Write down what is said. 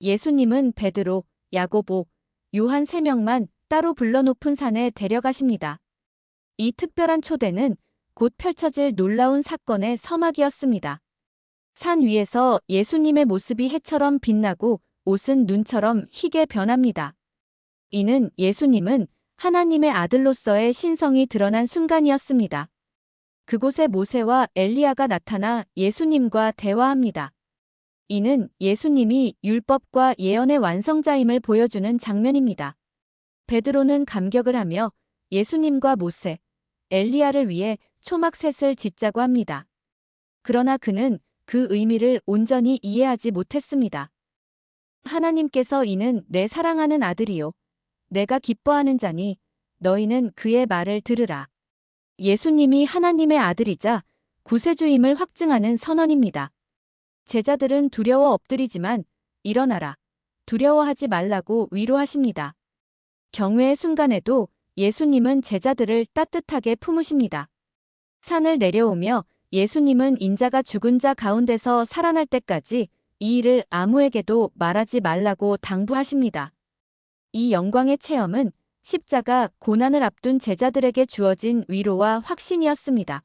예수님은 베드로, 야고보, 요한 세 명만 따로 불러 높은 산에 데려가십니다. 이 특별한 초대는 곧 펼쳐질 놀라운 사건의 서막이었습니다. 산 위에서 예수님의 모습이 해처럼 빛나고 옷은 눈처럼 희게 변합니다. 이는 예수님은 하나님의 아들로서의 신성이 드러난 순간이었습니다. 그곳에 모세와 엘리야가 나타나 예수님과 대화합니다. 이는 예수님이 율법과 예언의 완성자임을 보여주는 장면입니다. 베드로는 감격을 하며 예수님과 모세, 엘리야를 위해 초막셋을 짓자고 합니다. 그러나 그는 그 의미를 온전히 이해하지 못했습니다. 하나님께서 이는 내 사랑하는 아들이요. 내가 기뻐하는 자니 너희는 그의 말을 들으라. 예수님이 하나님의 아들이자 구세주임을 확증하는 선언입니다. 제자들은 두려워 엎드리지만 일어나라. 두려워하지 말라고 위로하십니다. 경외의 순간에도 예수님은 제자들을 따뜻하게 품으십니다. 산을 내려오며 예수님은 인자가 죽은 자 가운데서 살아날 때까지 이 일을 아무에게도 말하지 말라고 당부하십니다. 이 영광의 체험은 십자가 고난을 앞둔 제자들에게 주어진 위로와 확신이었습니다.